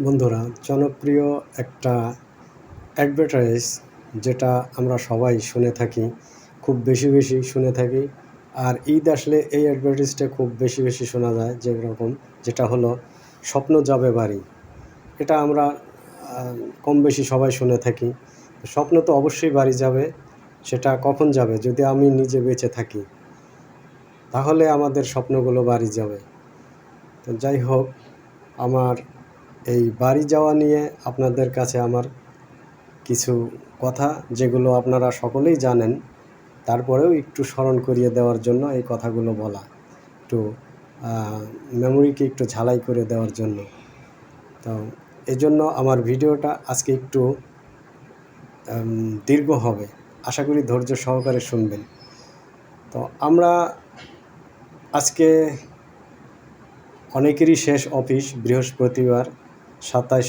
বন্ধুরা, জনপ্রিয় একটা অ্যাডভার্টাইজ যেটা আমরা সবাই শুনে থাকি, খুব বেশি বেশি শুনে থাকি। আর ঈদ আসলে এই অ্যাডভার্টাইজটা খুব বেশি বেশি শোনা যায় যেরকম যেটা হলো স্বপ্ন যাবে বাড়ি। এটা আমরা কম বেশি সবাই শুনে থাকি। স্বপ্ন তো অবশ্যই বাড়ি যাবে, সেটা কখন যাবে যদি আমি নিজে বেঁচে থাকি? তাহলে আমাদের স্বপ্নগুলো বাড়ি যাবে। তো যাই হোক, আমার এই বাড়ি যাওয়া নিয়ে আপনাদের কাছে আমার কিছু কথা, যেগুলো আপনারা সকলেই জানেন। তারপরেও একটু স্মরণ করিয়ে দেওয়ার জন্য এই কথাগুলো বলা। একটু মেমোরিকে একটু ঝালাই করে দেওয়ার জন্য। তো, এজন্য আমার ভিডিওটা আজকে একটু দীর্ঘ হবে। আশা করি ধৈর্য সহকারে শুনবেন। তো, আমরা আজকে অনেকেরই শেষ অফিস বৃহস্পতিবার। সাতাশ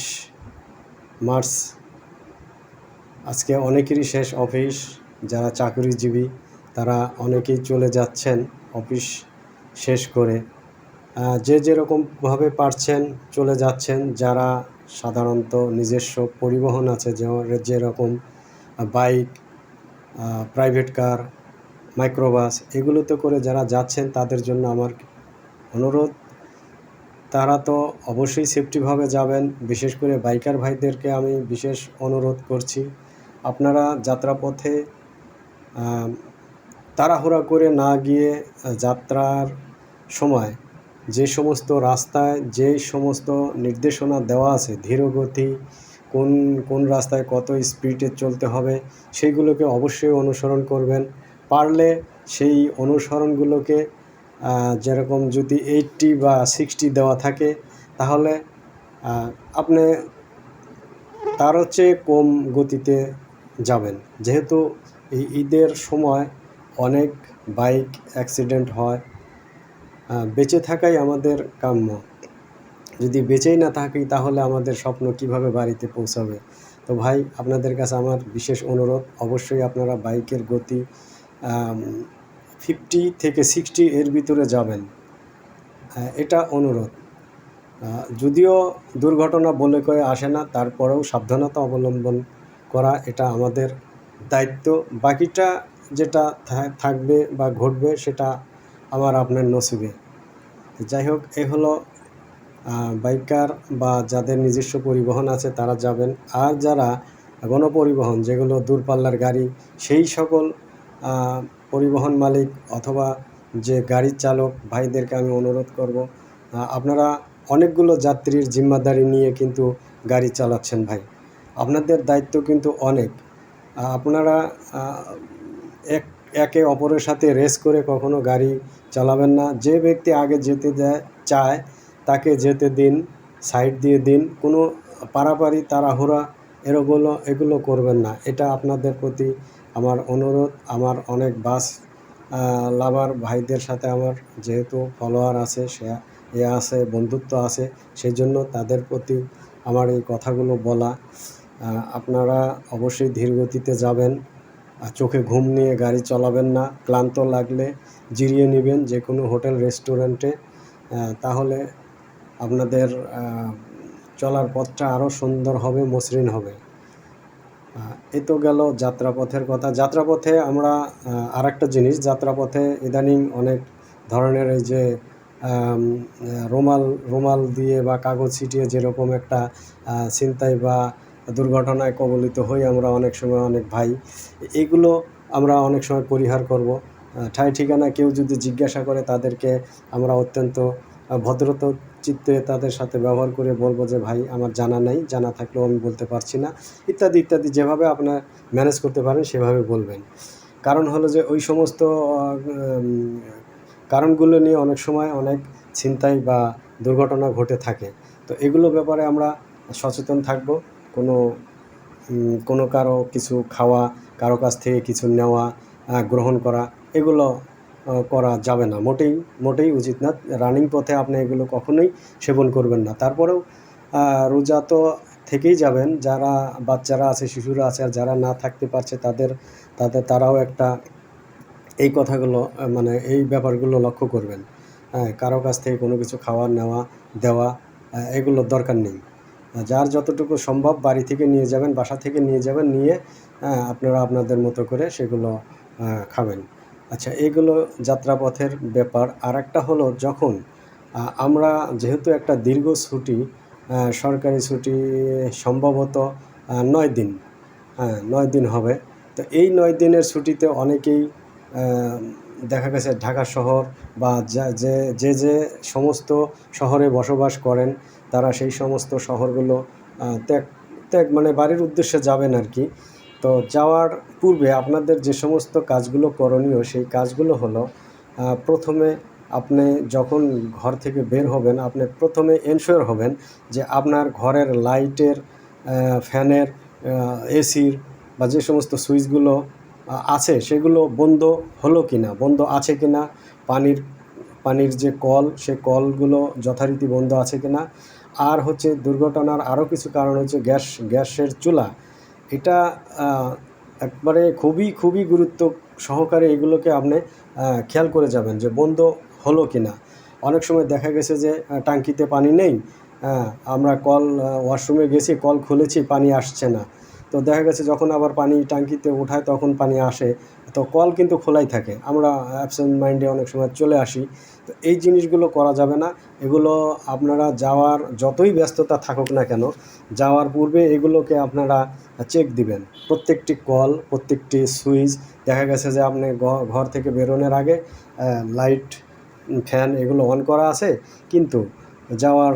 মার্চ। আজকে অনেকেরই শেষ অফিস, যারা চাকরিজীবী, তারা অনেকেই চলে যাচ্ছেন অফিস শেষ করে। যে যেরকমভাবে পারছেন চলে যাচ্ছেন, যারা সাধারণত নিজস্ব পরিবহন আছে যেরকম বাইক প্রাইভেট কার, মাইক্রোবাস, এগুলোতে করে যারা যাচ্ছেন, তাদের জন্য আমার অনুরোধ তারা তো অবশ্যই সেফটিভাবে যাবেন। বিশেষ করে বাইকার ভাইদেরকে আমি বিশেষ অনুরোধ করছি। আপনারা যাত্রাপথে তাড়াহুড়া করে না গিয়ে যাত্রার সময় যে সমস্ত রাস্তায়, যে সমস্ত নির্দেশনা দেওয়া আছে, ধীরগতি, কোন কোন রাস্তায় কত স্পিডে চলতে হবে সেইগুলোকে অবশ্যই অনুসরণ করবেন। পারলে সেই অনুসরণগুলোকে যেরকম যদি এইটটি বা সিক্সটি দেওয়া থাকে, তাহলে আপনি তার হচ্ছে কম গতিতে যাবেন। যেহেতু এই ঈদের সময় অনেক বাইক অ্যাক্সিডেন্ট হয় বেঁচে থাকাই আমাদের কাম্য। যদি বেঁচেই না থাকি, তাহলে আমাদের স্বপ্ন কীভাবে বাড়িতে পৌঁছাবে? তো ভাই, আপনাদের কাছে আমার বিশেষ অনুরোধ, অবশ্যই আপনারা বাইকের গতি ফিফটি থেকে সিক্সটি এর ভিতরে যাবেন। এটা অনুরোধ। যদিও দুর্ঘটনা বলে কয়ে আসে না, তারপরেও সাবধানতা অবলম্বন করা এটা আমাদের দায়িত্ব। বাকিটা যেটা থাকবে বা ঘটবে সেটা আমার আপনার নসিবে। যাই হোক, এ হলো বাইকার বা যাদের নিজস্ব পরিবহন আছে তারা যাবেন। আর যারা গণপরিবহন, যেগুলো দূরপাল্লার গাড়ি, সেই সকল পরিবহন মালিক অথবা যে গাড়ির চালক ভাইদেরকে আমি অনুরোধ করব আপনারা অনেকগুলো যাত্রীর জিম্মাদারি নিয়ে কিন্তু গাড়ি চালাচ্ছেন ভাই। আপনাদের দায়িত্ব কিন্তু অনেক। আপনারা এক, একে অপরের সাথে রেস করে কখনো গাড়ি চালাবেন না। যে ব্যক্তি আগে যেতে দেয় চায়, তাকে যেতে দিন, সাইড দিয়ে দিন। কোনো পারাপারি, তাড়াহুড়া, এরগুলো, এগুলো করবেন না। এটা আপনাদের প্রতি আমার অনুরোধ, আমার অনেক বাস লাভার ভাইদের সাথে আমার যেহেতু ফলোয়ার আছে, সে, এ আছে, বন্ধুত্ব আছে সেই জন্য তাদের প্রতি আমার এই কথাগুলো বলা। আপনারা অবশ্যই ধীর গতিতে যাবেন চোখে ঘুম নিয়ে গাড়ি চালাবেন না, ক্লান্ত লাগলে জিরিয়ে নেবেন যে কোনো হোটেল, রেস্টুরেন্টে। তাহলে আপনাদের চলার পথটা আরও সুন্দর হবে, মসৃণ হবে। এ তো গেল যাত্রাপথের কথা। যাত্রাপথে আমরা আর একটা জিনিস, যাত্রাপথে ইদানিং অনেক ধরনের এই যে রুমাল রুমাল দিয়ে বা কাগজ ছিটিয়ে যেরকম একটা ছিনতাই বা দুর্ঘটনায় কবলিত হই আমরা অনেক সময় অনেক ভাই। এগুলো আমরা অনেক সময় পরিহার করব। ঠাই ঠিকানা কেউ যদি জিজ্ঞাসা করে তাদেরকে আমরা অত্যন্ত ভদ্রতা চিত্তে তাদের সাথে ব্যবহার করে বলব যে, ভাই, আমার জানা নাই, জানা থাকলেও আমি বলতে পারছি না। ইত্যাদি ইত্যাদি যেভাবে আপনার ম্যানেজ করতে পারেন, সেভাবে বলবেন। কারণ হলো যে, ওই সমস্ত কারণগুলো নিয়ে অনেক সময় অনেক ছিনতাই বা দুর্ঘটনা ঘটে থাকে। তো এগুলো ব্যাপারে আমরা সচেতন থাকব। কোনো কোনো কারও কিছু খাওয়া, কারও কাছ থেকে কিছু নেওয়া গ্রহণ করা, এগুলো করা যাবে না। মোটেই মোটেই উচিত না। রানিং পথে আপনি এগুলো কখনোই সেবন করবেন না। তারপরেও রোজা তো থেকেই যাবেন। যারা বাচ্চারা আছে, শিশুরা আছে, আর যারা না থাকতে পারছে, তাদের তাদের, তারাও একটা এই কথাগুলো মানে এই ব্যাপারগুলো লক্ষ্য করবেন। হ্যাঁ কারও কাছ থেকে কোনো কিছু খাওয়ার নেওয়া, দেওয়া এগুলোর দরকার নেই। যার যতটুকু সম্ভব বাড়ি থেকে নিয়ে যাবেন, বাসা থেকে নিয়ে যাবেন, নিয়ে আপনারা আপনাদের মতো করে সেগুলো খাবেন। আচ্ছা এগুলো যাত্রাপথের ব্যাপার। আর একটা হলো যখন আমরা যেহেতু একটা দীর্ঘ ছুটি সরকারি ছুটি সম্ভবত নয় দিন হ্যাঁ নয় দিন হবে। তো এই নয় দিনের ছুটিতে অনেকেই দেখা গেছে ঢাকা শহর বা যা, যে যে সমস্ত শহরে বসবাস করেন, তারা সেই সমস্ত শহরগুলো ত্যাগ ত্যাগ মানে বাড়ির উদ্দেশ্যে যাবেন আর কি। তো যাওয়ার পূর্বে আপনাদের যে সমস্ত কাজগুলো করণীয়, সেই কাজগুলো হলো প্রথমে আপনি যখন ঘর থেকে বের হবেন, আপনি প্রথমে এনশিওর হবেন যে আপনার ঘরের লাইটের ফ্যানের এসির বা যে সমস্ত সুইচগুলো আছে, সেগুলো বন্ধ হলো কি না বন্ধ আছে কি না পানির পানির যে কল সে কলগুলো যথারীতি বন্ধ আছে কি না আর হচ্ছে দুর্ঘটনার আরও কিছু কারণ হচ্ছে গ্যাস, গ্যাসের চুলা এটা একবারে খুবই খুবই গুরুত্ব সহকারে এগুলোকে আপনি খেয়াল করে যাবেন যে বন্ধ হলো কি না অনেক সময় দেখা গেছে যে টাঙ্কিতে পানি নেই আমরা কল ওয়াশরুমে গেছি, কল খুলেছি, পানি আসছে না। তো দেখা গেছে যখন আবার পানি টাঙ্কিতে ওঠায় তখন পানি আসে। তো কল কিন্তু খোলাই থাকে। আমরা অ্যাবসেন্ট মাইন্ডে অনেক সময় চলে আসি। তো এই জিনিসগুলো করা যাবে না। এগুলো আপনারা যাওয়ার যতই ব্যস্ততা থাকুক না কেন, যাওয়ার পূর্বে এগুলোকে আপনারা চেক দিবেন। প্রত্যেকটি কল, প্রত্যেকটি সুইচ, দেখা গেছে যে আপনি ঘর থেকে বেরোনোর আগে লাইট ফ্যান এগুলো অন করা আছে, কিন্তু যাওয়ার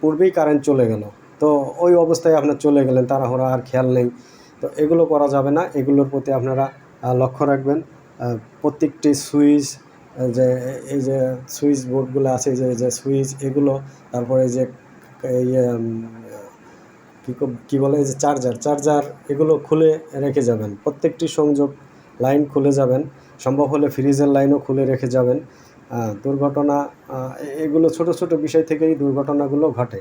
পূর্বেই কারেন্ট চলে গেল। তো ওই অবস্থায় আপনার চলে গেলেন, তাড়াহুড়া আর খেয়াল নেই। তো এগুলো করা যাবে না। এগুলোর প্রতি আপনারা লক্ষ্য রাখবেন প্রত্যেকটি সুইচ যে, এই যে সুইচ বোর্ডগুলো আছে, যে যে সুইচ, এগুলো, তারপরে যে কী কো- বলে যে চার্জার চার্জার এগুলো খুলে রেখে যাবেন। প্রত্যেকটি সংযোগ লাইন খুলে যাবেন, সম্ভব হলে ফ্রিজের লাইনও খুলে রেখে যাবেন। দুর্ঘটনা এগুলো ছোট ছোট বিষয় থেকেই দুর্ঘটনাগুলো ঘটে।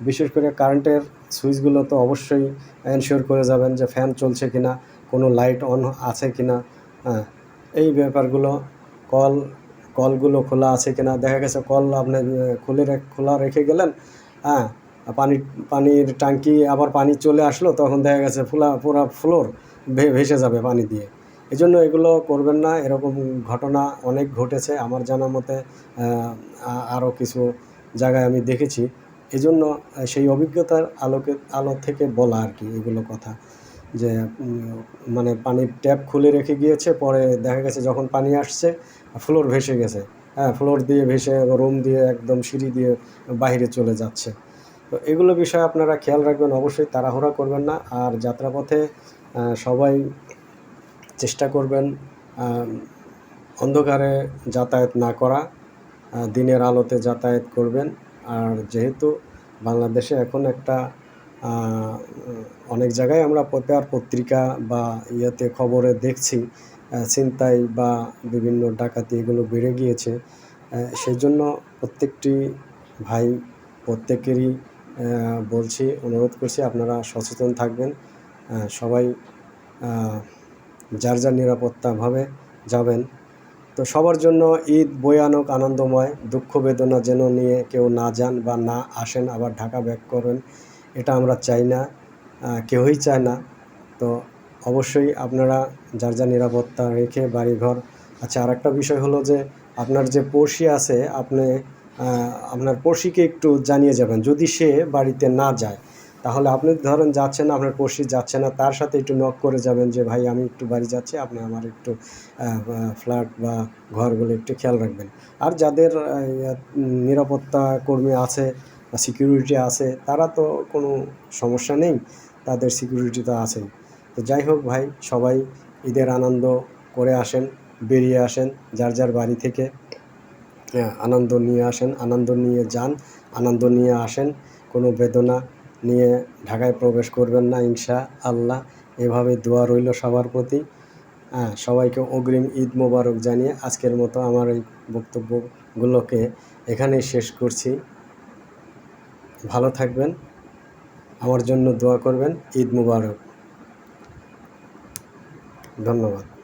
বিশেষ করে কারেন্টের সুইচগুলো তো অবশ্যই এনশিওর করে যাবেন যে ফ্যান চলছে কিনা কোনো লাইট অন আছে কিনা হ্যাঁ এই ব্যাপারগুলো, কল, কলগুলো খোলা আছে কি না দেখা গেছে কল আপনি খুলে খোলা রেখে গেলেন হ্যাঁ পানি, পানির ট্যাঙ্কি আবার পানি চলে আসলো, তখন দেখা গেছে ফুলা, পুরা ফ্লোর ভেসে যাবে পানি দিয়ে। এই জন্য এগুলো করবেন না, এরকম ঘটনা অনেক ঘটেছে আমার জানা মতে আরও কিছু জায়গায় আমি দেখেছি। এই জন্য সেই অভিজ্ঞতার আলোকে, আলো থেকে বলা আর কি এগুলো কথা। যে মানে পানির ট্যাপ খুলে রেখে গিয়েছে, পরে দেখা গেছে যখন পানি আসছে, ফ্লোর ভেসে গেছে। হ্যাঁ ফ্লোর দিয়ে ভেসে, রুম দিয়ে একদম সিঁড়ি দিয়ে বাইরে চলে যাচ্ছে। তো এগুলো বিষয়ে আপনারা খেয়াল রাখবেন, অবশ্যই তাড়াহুড়া করবেন না। আর যাত্রাপথে সবাই চেষ্টা করবেন অন্ধকারে যাতায়াত না করা। দিনের আলোতে যাতায়াত করবেন। আর যেহেতু বাংলাদেশে এখন একটা অনেক জায়গায় আমরা পেপার পত্রিকা বা ইয়েতে খবরে দেখছি ছিনতাই বা বিভিন্ন ডাকাতি এগুলো বেড়ে গিয়েছে। সেই জন্য প্রত্যেকটি ভাই প্রত্যেকেরই বলছি, অনুরোধ করছি আপনারা সচেতন থাকবেন। সবাই যার যার নিরাপত্তাভাবে যাবেন। তো সবার জন্য ঈদ বয়ানক আনন্দময়, দুঃখ বেদনা যেন নিয়ে কেউ না যান বা না আসেন, আবার ঢাকা ব্যাক করেন। এটা আমরা চাই না কেউই চায় না। তো অবশ্যই আপনারা যার যা নিরাপত্তা রেখে বাড়িঘর। আচ্ছা আর একটা বিষয় হলো যে আপনার যে পড়শি আছে, আপনি আপনার পড়শিকে একটু জানিয়ে যাবেন। যদি সে বাড়িতে না যায়, তাহলে আপনি ধরেন যাচ্ছেন না, আপনার পড়শি যাচ্ছে না, তার সাথে একটু নক করে যাবেন যে, ভাই, আমি একটু বাড়ি যাচ্ছি, আপনি আমার একটু ফ্ল্যাট বা ঘরগুলো একটু খেয়াল রাখবেন। আর যাদের নিরাপত্তা কর্মী আছে সিকিউরিটি আছে তারা তো কোনো সমস্যা নেই তাদের সিকিউরিটি তো আছেই তো যাই হোক ভাই সবাই ঈদের আনন্দ করে আসেন বেরিয়ে আসেন যার যার বাড়ি থেকে হ্যাঁ, আনন্দ নিয়ে আসেন আনন্দ নিয়ে যান আনন্দ নিয়ে আসেন কোনো বেদনা নিয়ে ঢাকায় প্রবেশ করবেন না ইনশা আল্লাহ এভাবে দোয়া রইল সবার প্রতি। হ্যাঁ সবাইকে অগ্রিম ঈদ মোবারক জানিয়ে আজকের মতো আমার এই বক্তব্যগুলোকে এখানেই শেষ করছি। ভালো থাকবেন। আমার জন্য দোয়া করবেন। ঈদ মুবারক। ধন্যবাদ।